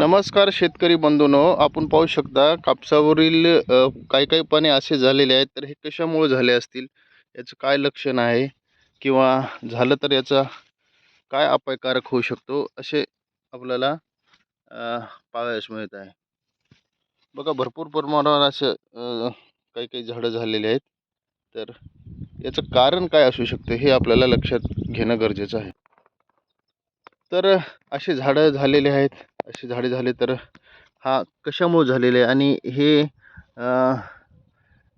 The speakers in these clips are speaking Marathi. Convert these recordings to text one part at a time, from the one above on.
नमस्कार शेतकरी बंधूनो आपण पाहू शकता कापसावरील काही काही पाने असे झालेले आहेत तर हे कशामुळे झाले असतील? याचं काय लक्षण आहे? किंवा झालं तर याचा काय अपायकारक होऊ शकतो? असे आपल्याला पाहायस पाहावयास मिळत आहे. बघा भरपूर प्रमाणावर असं काही काही झाडं झालेली आहेत. तर याचं कारण काय असू शकतं हे आपल्याला लक्षात घेणं गरजेचं आहे. तर असे झाडं झालेले आहेत. असे झाडे झाले तर हा कशामुळे झालेले आहे? आणि हे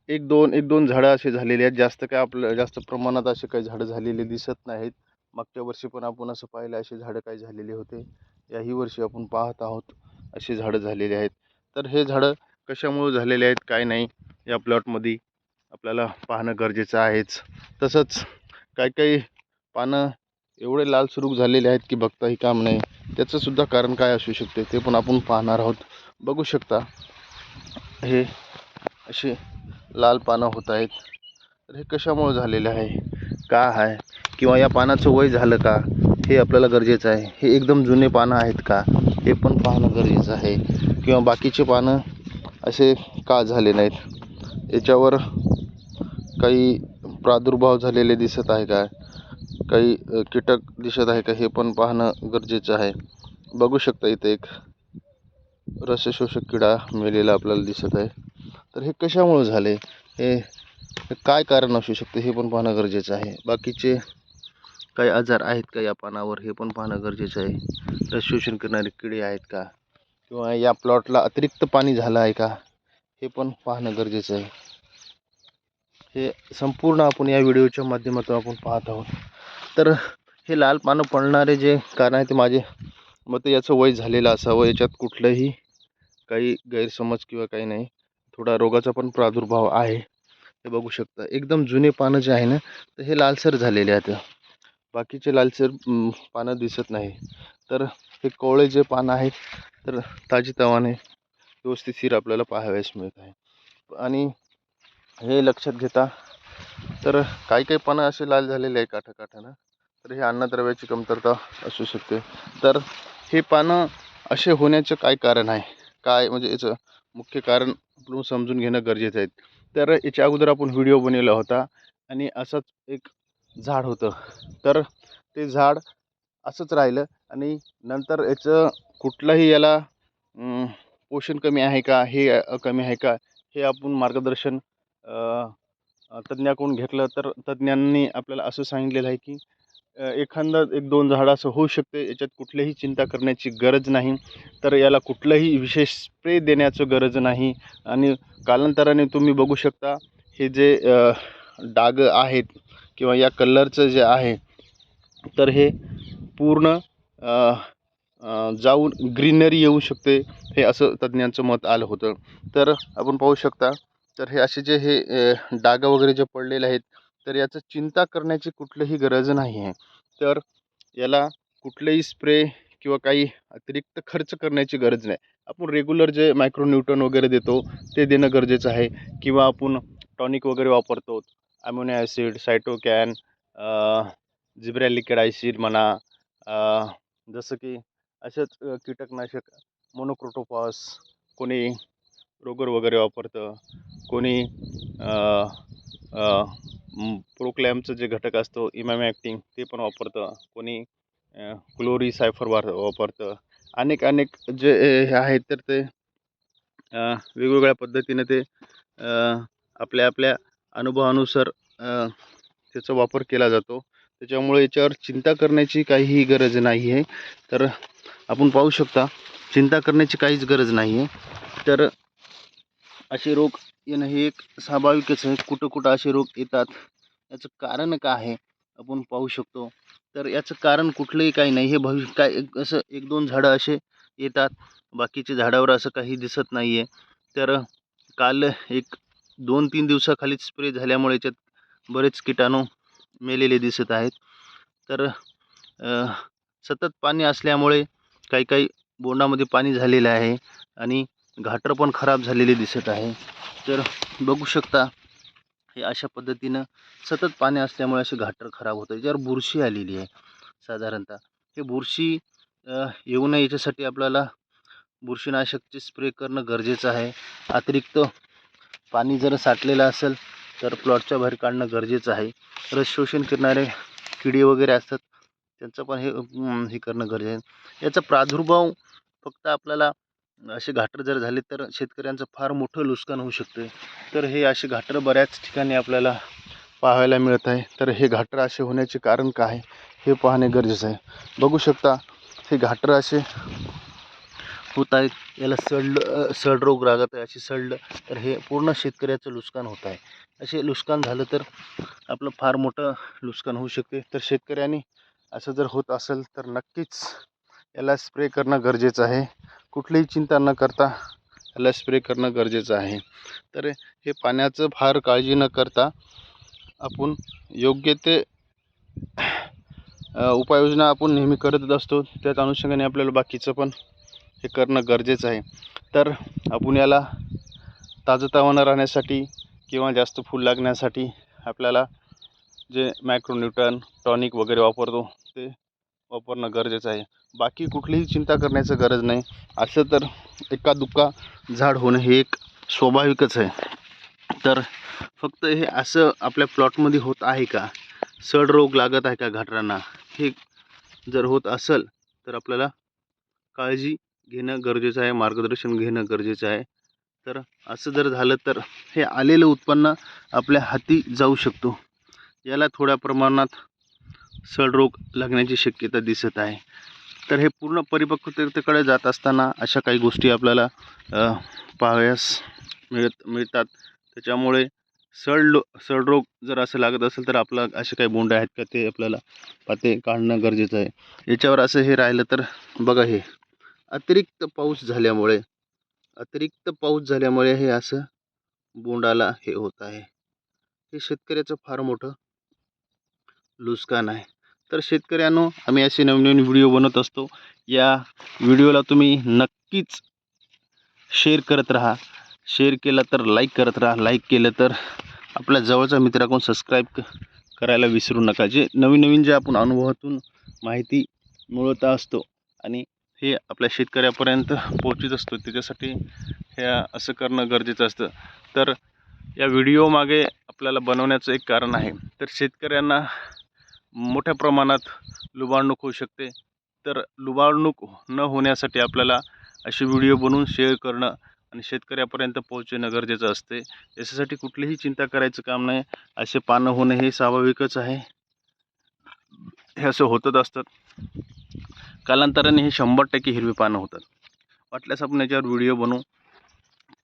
एक दोन एक दोन झाडं असे झालेले आहेत. जास्त काय आपलं जास्त प्रमाणात असे काही झाडं झालेले दिसत नाहीत. मागच्या वर्षी पण आपण असं पाहिलं असे झाडं काय झालेले होते. याही वर्षी आपण पाहत आहोत अशी झाडं झालेली आहेत. तर हे झाडं कशामुळे झालेले आहेत काय नाही या प्लॉटमध्ये आपल्याला पाहणं गरजेचं आहेच. तसंच काही काही पानं एवढे लाल सुरूक झालेले आहेत की बघताही काम नाही. त्याचंसुद्धा कारण काय असू शकते ते पण आपण पाहणार आहोत. बघू शकता. हे असे लाल पानं होत आहेत. तर हे कशामुळे झालेलं आहे? का आहे? किंवा या पानाचं वय झालं का? हे आपल्याला गरजेचं आहे. हे एकदम जुने पानं आहेत का? हे पण पाहणं गरजेचं आहे. किंवा बाकीचे पानं असे का झाले नाहीत? याच्यावर काही प्रादुर्भाव झालेले दिसत आहे का? काही कीटक दिसत आहे का हे पण पाहणं गरजेचं आहे. बघू शकता इथे एक रसशोषक किडा मेलेला आपल्याला दिसत आहे. तर हे कशामुळे झाले? हे हे काय कारण असू शकते हे पण पाहणं गरजेचं आहे. बाकीचे काही आजार आहेत का या पानावर हे पण पाहणं गरजेचं आहे. रस शोषण करणारे किडे आहेत का? किंवा या प्लॉटला अतिरिक्त पाणी झालं आहे का? हे पण पाहणं गरजेचं आहे. हे संपूर्ण आपण या व्हिडिओच्या माध्यमातून आपण पाहत आहोत. तर हे लाल पानं पडणारे जे कारण आहे ते माझे मग याचं वय झालेलं असावं याच्यात कुठलंही काही गैरसमज किंवा काही नाही. थोडा रोगाचा पण प्रादुर्भाव आहे. हे बघू शकता. एकदम जुने पानं जे आहे ना तर हे लालसर झालेले आहेत. बाकीचे लालसर पानं दिसत नाही. तर हे कोवळे जे पानं आहेत तर ताजीतवाने व्यवस्थितशीर आपल्याला पाहावयास मिळत आहे. आणि हे लक्षात घेता तर काही काही पानं असे लाल झालेले आहे काठा काठानं तर हे अन्नद्रव्याची कमतरता असू शकते. तर हे पानं असे होण्याचं काय कारण आहे? काय म्हणजे याचं मुख्य कारण आपण समजून घेणं गरजेचं आहे. तर याच्या अगोदर आपण व्हिडिओ बनवला होता आणि असंच एक झाड होतं. तर ते झाड असंच राहिलं आणि नंतर याचं कुठलंही याला पोषण कमी आहे का? हे कमी आहे का? हे आपण मार्गदर्शन तज्ज्ञाकडून घेतलं तर तज्ज्ञांनी आपल्याला असं सांगितलेलं आहे की एखादा एखादं एक दोन झाडं असं होऊ शकते याच्यात कुठलीही चिंता करण्याची गरज नाही. तर याला कुठलंही विशेष स्प्रे देण्याचं गरज नाही. आणि कालांतराने तुम्ही बघू शकता हे जे डाग आहेत किंवा या कलरचं जे आहे तर हे पूर्ण जाऊन ग्रीनरी येऊ शकते हे असं तज्ज्ञांचं मत आलं होतं. तर आपण पाहू शकता तर हे असे जे हे डाग वगैरे जे पडलेले आहेत तर याचं चिंता करण्याची कुठलीही गरज नाही आहे. तर याला कुठलेही स्प्रे किंवा काही अतिरिक्त खर्च करण्याची गरज नाही. आपण रेग्युलर जे मायक्रोन्यूटन वगैरे देतो ते देणं गरजेचं आहे. किंवा आपण टॉनिक वगैरे वापरतो ammonia acid cytokinin gibberellic acid म्हणा जसं की असेच कीटकनाशक मोनोक्रोटोपॉस कोणी रोगर वगैरे वापरतं. कोणी प्रोक्लॅमचं जे घटक असतो इमॅमॅक्टिंग ते पण वापरतं. कोणी क्लोरी सायफर वार वापरतं. अनेक अनेक जे हे आहेत तर ते वेगवेगळ्या पद्धतीने ते आपल्या आपल्या अनुभवानुसार त्याचा वापर केला जातो. त्याच्यामुळे याच्यावर चिंता करण्याची काहीही गरज नाही आहे तर आपण पाहू शकता चिंता करण्याची काहीच गरज नाही आहे तर असे रोग येणं हे एक स्वाभाविकच आहे. कुठं कुठं असे रोग येतात. याचं कारण काय आहे? आपण पाहू शकतो. तर याचं कारण कुठलंही काही नाही. हे भविष्य काय एक असं एक दोन झाडं असे येतात. बाकीचे झाडावर असं काही दिसत नाही आहे तर काल एक दोन तीन दिवसाखालीच स्प्रे झाल्यामुळे याच्यात बरेच किटाणू मेलेले दिसत आहेत. तर सतत पाणी असल्यामुळे काही काही बोंडामध्ये पाणी झालेलं आहे. आणि घाटर पण खराब झालेली दिसत आहे. तर बघू शकता हे अशा पद्धतीनं सतत पाणी असल्यामुळे असे घाटर खराब होतं ज्यावर बुरशी आलेली आहे साधारणतः. हे बुरशी येऊ नये याच्यासाठी आपल्याला बुरशीनाशकचे स्प्रे करणं गरजेचं आहे. अतिरिक्त पाणी जर साठलेलं असेल तर प्लॉटच्या बाहेर काढणं गरजेचं आहे. रस शोषण करणारे किडे वगैरे असतात त्यांचं पण हे हे करणं गरजेचं आहे. याचा प्रादुर्भाव फक्त आपल्याला असे घाटर जर झाले तर शेतकऱ्यांचं फार मोठं नुकसान होऊ शकते तर हे असे घाटर बऱ्याच ठिकाणी आपल्याला पाहायला मिळत आहे. तर हे घाटर असे होण्याचे कारण काय हे पाहणे गरजेचं आहे. बघू शकता हे घाटर असे होत आहेत. याला सड सड रोग लागत आहे. असे सडलं तर हे पूर्ण शेतकऱ्याचं नुकसान होत आहे. असे नुकसान झालं तर आपलं फार मोठं नुकसान होऊ शकते. तर शेतकऱ्यांनी असं जर होत असेल तर नक्कीच याला स्प्रे करणं गरजेचं आहे. कुठलीही चिंता न करता याला स्प्रे करणं गरजेचं आहे. तर हे पाण्याचं फार काळजी न करता आपण योग्य ते उपाययोजना आपण नेहमी करतच असतो. त्याच अनुषंगाने आपल्याला बाकीचं पण हे करणं गरजेचं आहे. तर आपण याला ताजंतवानं राहण्यासाठी किंवा जास्त फूल लागण्यासाठी आपल्याला जे मॅक्रोन्यूटन टॉनिक वगैरे वापरतो ते वापरणं गरजेचं आहे. बाकी कुठलीही चिंता करण्याचं गरज नाही. असं तर एका दुक्का झाड होणं हे एक स्वाभाविकच आहे. तर फक्त हे असं आपल्या प्लॉटमध्ये होत आहे का? सड रोग लागत आहे का घाटरांना? हे जर होत असेल तर आपल्याला काळजी घेणं गरजेचं आहे मार्गदर्शन घेणं गरजेचं आहे. तर असं जर झालं तर हे आलेलं उत्पन्न आपल्या हाती जाऊ शकतो. याला थोड्या प्रमाणात सळरोग लागण्याची शक्यता दिसत आहे. तर हे पूर्ण परिपक्वतेकडे जात असताना अशा काही गोष्टी आपल्याला अ, पाहावयास मिळत मिळतात. त्याच्यामुळे सळ लो जर असं लागत असेल तर आपलं असे काही बोंड आहेत का ते आपल्याला पाते काढणं गरजेचं आहे. याच्यावर असं हे राहिलं तर बघा हे. अतिरिक्त पाऊस झाल्यामुळे अतिरिक्त पाऊस झाल्यामुळे हे असं बोंडाला हे होत आहे. हे शेतकऱ्याचं फार मोठं नुकसान आहे. तर शेतकऱ्यांनो आम्ही असे नवीन नवीन व्हिडिओ बनवत असतो. या व्हिडिओला तुम्ही नक्कीच शेअर करत राहा. शेअर केलं तर लाईक करत राहा. लाईक केलं तर आपल्या जवळच्या मित्राकडून सबस्क्राईब करायला विसरू नका. जे नवीन नवीन जे आपण अनुभवातून माहिती मिळवत असतो आणि हे आपल्या शेतकऱ्यापर्यंत पोहोचत असतो त्याच्यासाठी हे असं करणं गरजेचं असतं. तर या व्हिडिओमागे आपल्याला बनवण्याचं एक कारण आहे. तर शेतकऱ्यांना मोठ्या प्रमाणात लुबाडणूक होऊ शकते. तर लुबाडणूक न होण्यासाठी आपल्याला असे व्हिडिओ बनवून शेअर करणं आणि शेतकऱ्यापर्यंत पोहोचणं गरजेचं असते. याच्यासाठी कुठलीही चिंता करायचं काम नाही. असे पानं होणं हे स्वाभाविकच आहे. हे असं होतच असतात. कालांतराने हे शंभर टक्के हिरवी पानं होतात. वाटल्यास आपण याच्यावर व्हिडिओ बनवू.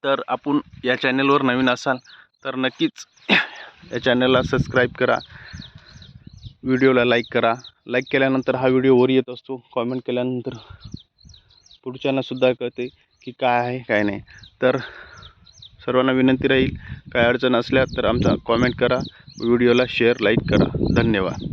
तर आपण या चॅनलवर नवीन असाल तर नक्कीच या चॅनलला सबस्क्राईब करा. व्हिडिओला लाईक करा. लाईक केल्यानंतर हा व्हिडिओ वर येत असतो. कॉमेंट केल्यानंतर पुढच्यांनासुद्धा कळते की काय आहे काय नाही. तर सर्वांना विनंती राहील काय अडचण असल्या तर आमचा कॉमेंट करा. व्हिडिओला शेअर लाईक करा. धन्यवाद.